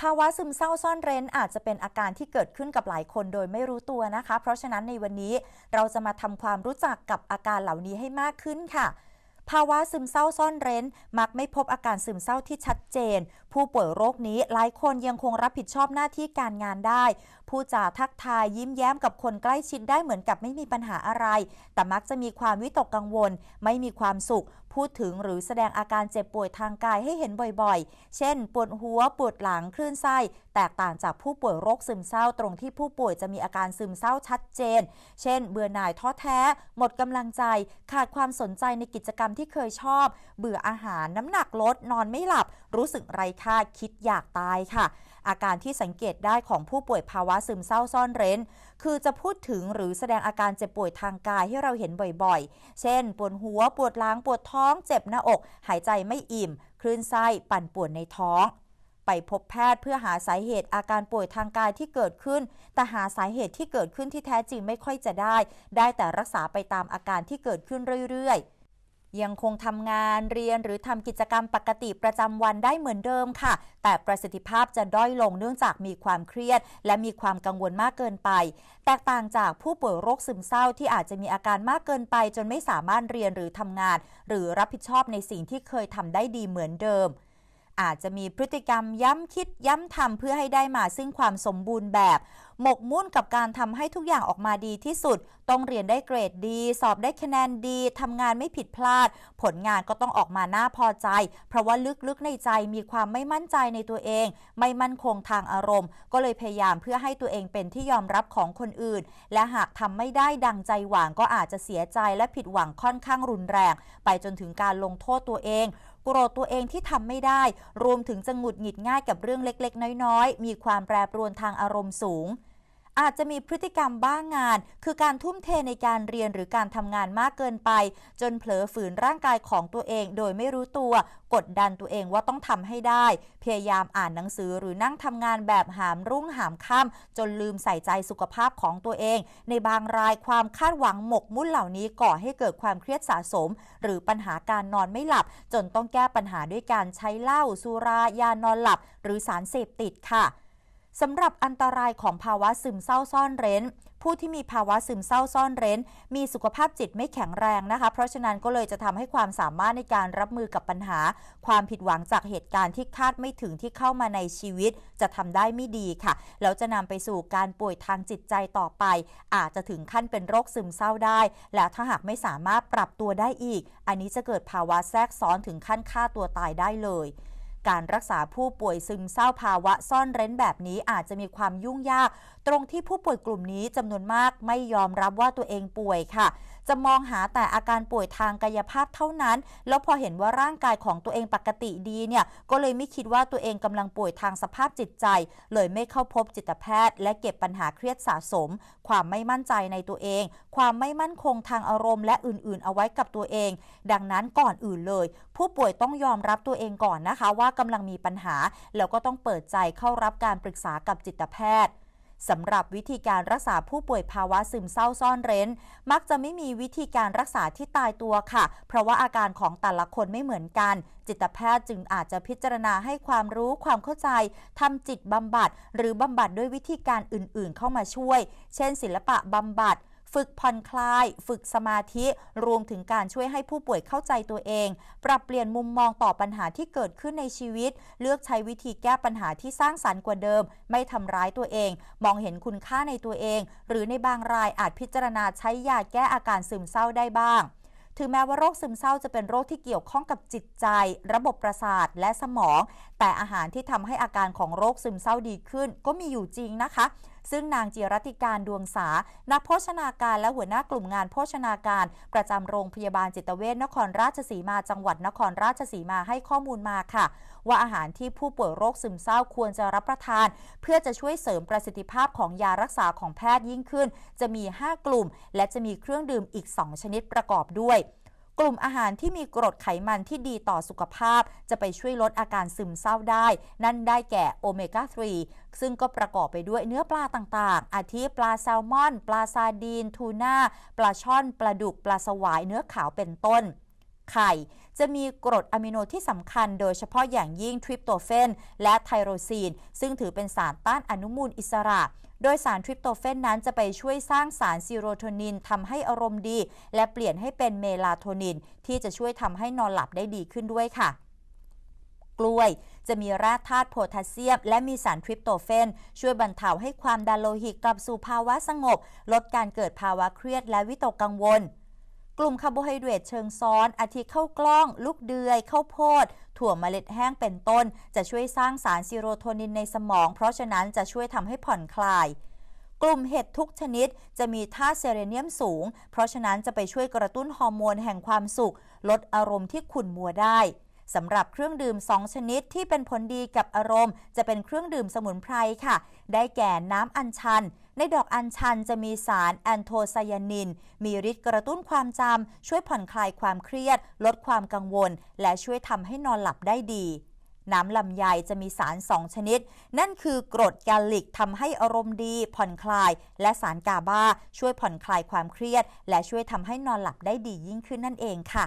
ภาวะซึมเศร้าซ่อนเร้นอาจจะเป็นอาการที่เกิดขึ้นกับหลายคนโดยไม่รู้ตัวนะคะ เพราะฉะนั้นในวันนี้เราจะมาทำความรู้จักกับอาการเหล่านี้ให้มากขึ้นค่ะภาวะซึมเศร้าซ่อนเร้น มักไม่พบอาการซึมเศร้าที่ชัดเจน ผู้ป่วยโรคนี้หลายคนยังคงรับผิดชอบหน้าที่การงานได้ ผู้จาทักทายยิ้มแย้มกับคนใกล้ชิดได้เหมือนกับไม่มีปัญหาอะไร แต่มักจะมีความวิตกกังวล ไม่มีความสุข พูดถึงหรือแสดงอาการเจ็บป่วยทางกายให้เห็นบ่อยๆ เช่น ปวดหัว ปวดหลัง คลื่นไส้ แตกต่างจากผู้ป่วยโรคซึมเศร้าตรงที่ผู้ป่วยจะมีอาการซึมเศร้าชัดเจน เช่น เบื่อหน่ายท้อแท้ หมดกำลังใจ ขาดความสนใจในกิจกรรมที่เคยชอบ เบื่ออาหาร น้ำหนักลด นอนไม่หลับ รู้สึกไร้ค่า คิดอยากตายค่ะ อาการที่สังเกตได้ของผู้ป่วยภาวะซึมเศร้าซ่อนเร้น คือจะพูดถึงหรือแสดงอาการเจ็บป่วยทางกายให้เราเห็นบ่อยๆ เช่น ปวดหัว ปวดหลัง ปวดท้อง เจ็บหน้าอก หายใจไม่อิ่ม คลื่นไส้ ปั่นป่วนในท้องไปพบแพทย์เพื่อหาสาเหตุอาการป่วยทางกายที่เกิดขึ้น แต่หาสาเหตุที่เกิดขึ้นที่แท้จริงไม่ค่อยจะได้ ได้แต่รักษาไปตามอาการที่เกิดขึ้นเรื่อยๆ ยังคงทำงานเรียนหรือทำกิจกรรมปกติประจำวันได้เหมือนเดิมค่ะ แต่ประสิทธิภาพจะด้อยลงเนื่องจากมีความเครียด และมีความกังวลมากเกินไป แตกต่างจากผู้ป่วยโรคซึมเศร้าที่อาจจะมีอาการมากเกินไป จนไม่สามารถเรียนหรือทำงาน หรือรับผิดชอบในสิ่งที่เคยทำได้ดีเหมือนเดิม อาจจะมีพฤติกรรมย้ำคิดย้ำทำเพื่อให้ได้มาซึ่งความสมบูรณ์แบบ หมกมุ่นกับการทำให้ทุกอย่างออกมาดีที่สุด ต้องเรียนได้เกรดดี สอบได้คะแนนดีทำงานไม่ผิดพลาด ผลงานก็ต้องออกมาน่าพอใจ เพราะว่าลึกๆในใจมีความไม่มั่นใจในตัวเอง ไม่มั่นคงทางอารมณ์ ก็เลยพยายามเพื่อให้ตัวเองเป็นที่ยอมรับของคนอื่น และหากทำไม่ได้ดังใจหวังก็อาจจะเสียใจและผิดหวังค่อนข้างรุนแรง ไปจนถึงการลงโทษตัวเอง โกรธตัวเองที่ทำไม่ได้ รวมถึงจะหงุดหงิดง่ายกับเรื่องเล็ก ๆ น้อย ๆ มีความแปรปรวนทางอารมณ์สูง อาจจะมีพฤติกรรมบ้างงาน คือการทุ่มเทในการเรียนหรือการทำงานมากเกินไป จนเผลอฝืนร่างกายของตัวเอง โดยไม่รู้ตัว กดดันตัวเองว่าต้องทำให้ได้ พยายามอ่านหนังสือหรือนั่งทำงานแบบหามรุ่งหามค่ำจนลืมใส่ใจสุขภาพของตัวเอง ในบางรายความคาดหวังหมกมุ่นเหล่านี้ก่อให้เกิดความเครียดสะสม หรือปัญหาการนอนไม่หลับ จนต้องแก้ปัญหาด้วยการใช้เหล้าสุรายานอนหลับ หรือสารเสพติดค่ะ สำหรับอันตรายของภาวะซึมเศร้าซ่อนเร้น ผู้ที่มีภาวะซึมเศร้าซ่อนเร้น มีสุขภาพจิตไม่แข็งแรงนะคะ เพราะฉะนั้นก็เลยจะทำให้ความสามารถในการรับมือกับปัญหา ความผิดหวังจากเหตุการณ์ที่คาดไม่ถึงที่เข้ามาในชีวิต จะทำได้ไม่ดีค่ะแล้วจะนำไปสู่การป่วยทางจิตใจต่อไป อาจจะถึงขั้นเป็นโรคซึมเศร้าได้ แล้วถ้าหากไม่สามารถปรับตัวได้อีก อันนี้จะเกิดภาวะแทรกซ้อนถึงขั้นฆ่าตัวตายได้เลย การรักษาผู้ป่วยซึมเศร้าภาวะซ่อนเร้นแบบนี้อาจจะมีความยุ่งยาก ตรงที่ผู้ป่วยกลุ่มนี้จำนวนมากไม่ยอมรับว่าตัวเองป่วยค่ะ จะมองหาแต่อาการป่วยทางกายภาพเท่านั้น แล้วพอเห็นว่าร่างกายของตัวเองปกติดีเนี่ยก็เลยไม่คิดว่าตัวเองกำลังป่วยทางสภาพจิตใจ เลยไม่เข้าพบจิตแพทย์ และเก็บปัญหาเครียดสะสม ความไม่มั่นใจในตัวเอง ความไม่มั่นคงทางอารมณ์ และอื่นๆ เอาไว้กับตัวเอง ดังนั้นก่อนอื่นเลย ผู้ป่วยต้องยอมรับตัวเองก่อนนะคะ ว่ากำลังมีปัญหา แล้วก็ต้องเปิดใจเข้ารับการปรึกษากับจิตแพทย์ สำหรับวิธีการรักษาผู้ป่วยภาวะซึมเศร้าซ่อนเร้น มักจะไม่มีวิธีการรักษาที่ตายตัวค่ะ เพราะว่าอาการของแต่ละคนไม่เหมือนกัน จิตแพทย์จึงอาจจะพิจารณาให้ความรู้ความเข้าใจทำจิตบำบัด หรือบำบัดด้วยวิธีการอื่นๆ เข้ามาช่วย เช่น ศิลปะบำบัด ฝึกผ่อนคลาย ฝึกสมาธิ รวมถึงการช่วยให้ผู้ป่วยเข้าใจตัวเอง ปรับเปลี่ยนมุมมองต่อปัญหาที่เกิดขึ้นในชีวิต เลือกใช้วิธีแก้ปัญหาที่สร้างสรรค์กว่าเดิม ไม่ทำร้ายตัวเอง มองเห็นคุณค่าในตัวเอง หรือในบางรายอาจพิจารณาใช้ยาแก้อาการซึมเศร้าได้บ้างถึงแม้ว่าโรคซึมเศร้าจะเป็นโรคที่เกี่ยวข้องกับจิตใจ ระบบประสาทและสมอง แต่อาหารที่ทำให้อาการของโรคซึมเศร้าดีขึ้น ก็มีอยู่จริงนะคะ ซึ่งนางจิรติการดวงสา นักโภชนาการและหัวหน้ากลุ่มงานโภชนาการ ประจำโรงพยาบาลจิตเวชนครราชสีมาจังหวัดนครราชสีมาให้ข้อมูลมาค่ะ ว่าอาหารที่ผู้ป่วยโรคซึมเศร้าควรจะรับประทาน เพื่อจะช่วยเสริมประสิทธิภาพของยารักษาของแพทย์ยิ่งขึ้น จะมี 5 กลุ่ม และจะมีเครื่องดื่มอีก 2 ชนิดประกอบด้วย กลุ่มอาหารที่มีกรดไขมันที่ดีต่อสุขภาพ จะไปช่วยลดอาการซึมเศร้าได้ นั่นได้แก่โอเมก้า 3 ซึ่งก็ประกอบไปด้วยเนื้อปลาต่างๆ อาทิปลาแซลมอน ปลาซาดีน ทูน่า ปลาช่อน ปลาดุก ปลาสวาย เนื้อขาวเป็นต้น ไข่ จะมีกรดอะมิโนที่สำคัญโดยเฉพาะอย่างยิ่งทริปโตเฟนและไทโรซีน ซึ่งถือเป็นสารต้านอนุมูลอิสระ โดยสารทริปโตเฟนนั้นจะไปช่วยสร้างสารซีโรโทนินทำให้อารมณ์ดี และเปลี่ยนให้เป็นเมลาโทนิน ที่จะช่วยทำให้นอนหลับได้ดีขึ้นด้วยค่ะกล้วยจะมีแร่ธาตุโพแทสเซียม และมีสารทริปโตเฟน ช่วยบรรเทาให้ความดันโลหิตกลับสู่ภาวะสงบ ลดการเกิดภาวะเครียดและวิตกกังวล กลุ่มคาร์โบไฮเดรตเชิงซ้อน อาทิข้าวกล้อง ลูกเดือยข้าวโพด ถั่วเมล็ดแห้งเป็นต้น จะช่วยสร้างสารซีโรโทนินในสมอง เพราะฉะนั้นจะช่วยทำให้ผ่อนคลาย กลุ่มเห็ดทุกชนิดจะมีธาตุเซเลเนียมสูง เพราะฉะนั้นจะไปช่วยกระตุ้นฮอร์โมนแห่งความสุข ลดอารมณ์ที่ขุ่นมัวได้สำหรับเครื่องดื่ม 2 ชนิดที่เป็นผลดีกับอารมณ์ จะเป็นเครื่องดื่มสมุนไพรค่ะ ได้แก่น้ำอัญชัน ในดอกอัญชันจะมีสารแอนโทไซยานิน มีฤทธิ์กระตุ้นความจำ ช่วยผ่อนคลายความเครียด ลดความกังวล และช่วยทำให้นอนหลับได้ดี น้ำลำไยจะมีสาร 2 ชนิด นั่นคือกรดกลลิกทำให้อารมณ์ดี ผ่อนคลาย และสารกาบาช่วยผ่อนคลายความเครียด และช่วยทำให้นอนหลับได้ดียิ่งขึ้นนั่นเองค่ะ